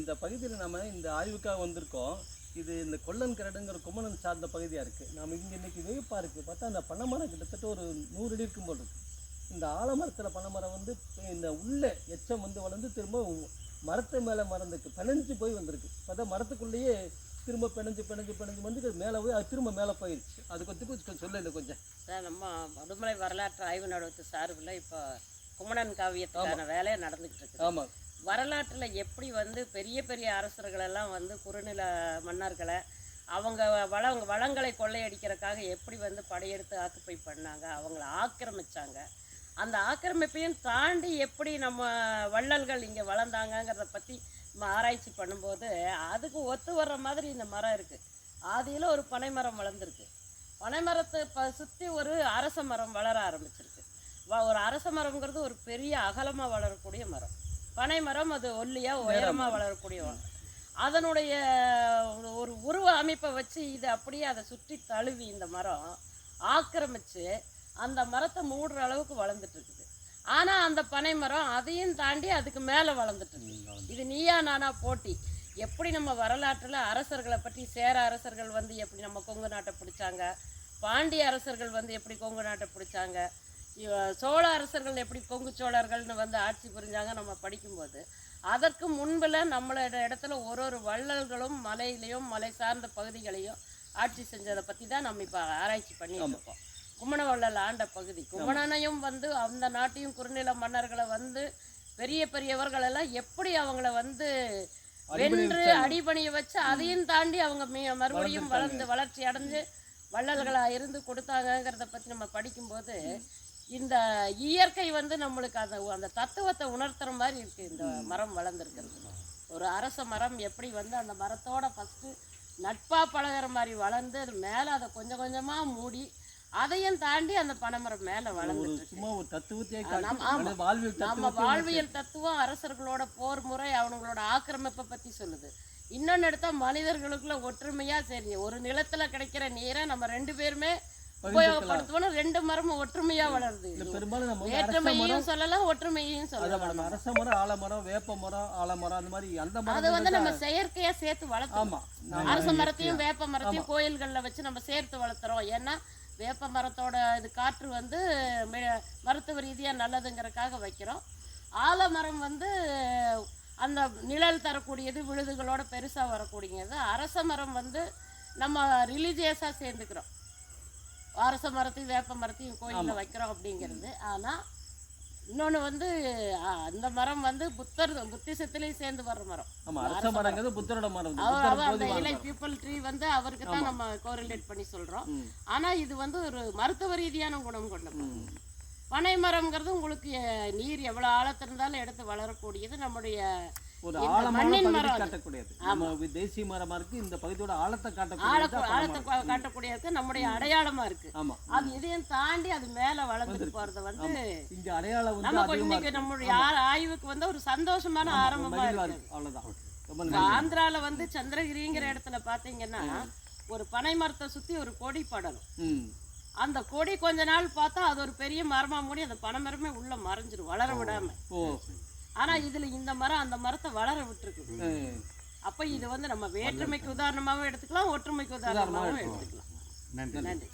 இந்த பகுதியில் நம்ம இந்த ஆய்வுக்காக வந்திருக்கோம். இது இந்த கொல்லன் கரடுங்கிற கும்மணன் சார்ந்த பகுதியாக இருக்குது நம்ம இங்கே இன்னைக்கு வேப்பா இருக்குது பார்த்தா அந்த பனைமரம் கிட்டத்தட்ட ஒரு நூறு அடி இருக்கும் போல் இருக்கு. இந்த ஆலமரத்தில் பனைமரம் வந்து இந்த உள்ள எச்சம் வந்து வளர்ந்து திரும்ப மரத்து மேலே மறந்துக்கு பிணைஞ்சு போய் வந்திருக்கு. பார்த்தா மரத்துக்குள்ளேயே திரும்ப பிணைஞ்சு பிணைஞ்சு பிணைஞ்சு வந்து மேலே போய் அது திரும்ப மேலே போயிடுச்சு அது கொஞ்சம் கொஞ்சம் சொல்லல கொஞ்சம். சார் நம்ம முதுமலை வரலாற்று ஆய்வு நடுவத்து சார்பில் இப்போ குமணன் காவியத்துக்கான வேலையை நடந்துக்கிட்டு இருக்குது ஆமாம் வரலாற்றில் எப்படி வந்து பெரிய பெரிய அரசர்களெல்லாம் வந்து குறுநில மன்னர்களை அவங்க வள வளங்களை கொள்ளையடிக்கிறதுக்காக எப்படி வந்து படையெடுத்து ஆக்குப்பை பண்ணாங்க அவங்கள ஆக்கிரமிச்சாங்க. அந்த ஆக்கிரமிப்பையும் தாண்டி எப்படி நம்ம வள்ளல்கள் இங்கே வளர்ந்தாங்கங்கிறத பற்றி நம்ம ஆராய்ச்சி பண்ணும்போது அதுக்கு ஒத்து வர்ற மாதிரி இந்த மரம் இருக்குது ஆதியில் ஒரு பனை மரம் வளர்ந்துருக்கு. பனை மரத்தை இப்போ சுற்றி ஒரு அரச மரம் வளர ஆரம்பிச்சிருக்கு. வ- ஒரு அரச மரம்ங்கிறது ஒரு பெரிய அகலமாக வளரக்கூடிய மரம். பனை மரம் அது ஒல்லியாக உயரமாக வளரக்கூடிய அதனுடைய ஒரு- உருவ அமைப்பை வச்சு இது அப்படியே அதை சுற்றி தழுவி இந்த மரம் ஆக்கிரமிச்சு அந்த மரத்தை மூடுற அளவுக்கு வளர்ந்துட்டு இருக்குது. ஆனால் அந்த பனை மரம் அதையும் தாண்டி அதுக்கு மேலே வளர்ந்துட்டு இருக்கு இது நீயா நானா போட்டி. எப்படி நம்ம வரலாற்றில் அரசர்களை பற்றி சேர அரசர்கள் வந்து எப்படி நம்ம கொங்கு நாட்டை பிடிச்சாங்க? பாண்டிய அரசர்கள் வந்து எப்படி கொங்கு நாட்டை பிடிச்சாங்க? சோழ அரசர்கள் எப்படி கொங்கு சோழர்கள்னு வந்து ஆட்சி புரிஞ்சாங்க நம்ம படிக்கும்போது. அதற்கு முன்பில் நம்மளோட இடத்துல ஒரு ஒரு வள்ளல்களும் மலையிலையும் மலை சார்ந்த பகுதிகளையும் ஆட்சி செஞ்சதை பற்றி தான் நம்ம இப்போ ஆராய்ச்சி பண்ணிட்டு இருக்கோம் கும்மணவள்ளல் ஆண்ட பகுதி. கும்மணனையும் வந்து அந்த நாட்டையும் குறுநில மன்னர்களை வந்து பெரிய பெரியவர்கள் எல்லாம் எப்படி அவங்கள வந்து வென்று அடிபணிய வச்சு அதையும் தாண்டி அவங்க மறுபடியும் வளர்ந்து வளர்ச்சி அடைஞ்சு வள்ளல்களா இருந்து கொடுத்தாங்கங்கிறத பத்தி நம்ம படிக்கும்போது இந்த இயற்கை வந்து நம்மளுக்கு அந்த அந்த தத்துவத்தை உணர்த்துற மாதிரி இருக்கு இந்த மரம் வளர்ந்துருக்கிறது. ஒரு அரச மரம் எப்படி வந்து அந்த மரத்தோட ஃபஸ்ட்டு நட்பா பழகுற மாதிரி வளர்ந்து அது மேலே அதை கொஞ்சம் கொஞ்சமா மூடி அதையும் தாண்டி அந்த பனைமரம் மேலே வாழ்வியல் நம்ம வாழ்வியல் தத்துவம் அரசர்களோட போர் முறை அவங்களோட ஆக்கிரமிப்பை பத்தி சொல்லுது. இன்னொன்னு எடுத்தா மனிதர்களுக்குள்ள ஒற்றுமையா சரி ஒரு நிலத்துல கிடைக்கிற நீரை நம்ம ரெண்டு பேருமே உபயோகப்படுத்துவோம் ரெண்டு மரமும் ஒற்றுமையா வளருது. பெரும்பாலும் சொல்லலாம் ஒற்றுமையையும் அதான் சொல்லலாம் மேடம் அரச மரம் ஆலமரம் வேப்ப மரம் ஆலமரம் அந்த மாதிரி அந்த அது மரம் வந்து நம்ம செயற்கையா சேர்த்து வளர்த்தோம் அரச மரத்தையும் வேப்ப மரத்தையும் கோயில்கள்ல வச்சு நம்ம சேர்த்து வளர்த்துறோம். ஏன்னா வேப்ப மரத்தோட இது காற்று வந்து மருத்துவ ரீதியா நல்லதுங்கிறதுக்காக வைக்கிறோம். ஆலமரம் வந்து அந்த நிழல் தரக்கூடியது விழுதுகளோட பெருசா வரக்கூடியது. அரச மரம் வந்து நம்ம ரிலீஜியஸா சேர்ந்துக்கிறோம். அரச மரத்தையும் வேப்ப மரத்தையும் கோயில்ல வைக்கிறோம் அப்படிங்கிறது. ஆனா இன்னொன்னு வந்து அந்த மரம் வந்து புத்தர் புத்திசத்திலையும் சேர்ந்து வர்ற மரம். ஆமா அரச மரங்கிறது புத்தரோட மரம். அவர் அந்த இலை பீப்பிள் ட்ரீ வந்து அவருக்கு தான் நம்ம கோரிலேட் பண்ணி சொல்றோம். ம். ஆனா இது வந்து ஒரு மருத்துவ ரீதியான குணம் கொண்ட மரம். பனை மரம்ங்கிறது உங்களுக்கு நீர் எவ்வளவு ஆழத்துல இருந்தாலும் எடுத்து வளரக்கூடியது. நம்முடைய ஒரு ஆழமான பகுதி. காட்டக்கூடியது. நம்ம தேசிய மரமா இருக்கு இந்த பகுதியோட ஆழத்தை ஆழ காட்டக்கூடியது ஆழத்தை காட்டக்கூடியது நம்முடைய அடையாளமா இருக்கு. ஆமா. அது இதையும் தாண்டி அது மேல வளர்ந்துட்டு போறது வந்து இங்க அடையாளம் வந்து நமக்கு இன்னைக்கு நம்மளுடைய ஆ- ஆய்வுக்கு வந்து ஒரு சந்தோஷமான ஆரம்பமா இருக்கு. அவ்வளவுதான். ஆந்திரால வந்து சந்திரகிரிங்கிற இடத்துல பாத்தீங்கன்னா ஒரு பனை மரத்தை சுத்தி ஒரு கொடி படணும். அந்த கொடி கொஞ்ச நாள் பார்த்தா அது ஒரு பெரிய மரமா மூடி அந்த பனை மரமே உள்ள மறைஞ்சிரும் வளர விடாம. ஆனா இதுல இந்த மரம் அந்த மரத்தை வளர விட்டுருக்கு. அப்ப இது வந்து நம்ம வேற்றுமைக்கு உதாரணமாவும் எடுத்துக்கலாம் ஒற்றுமைக்கு உதாரணமாவும் எடுத்துக்கலாம். நன்றி. நன்றி.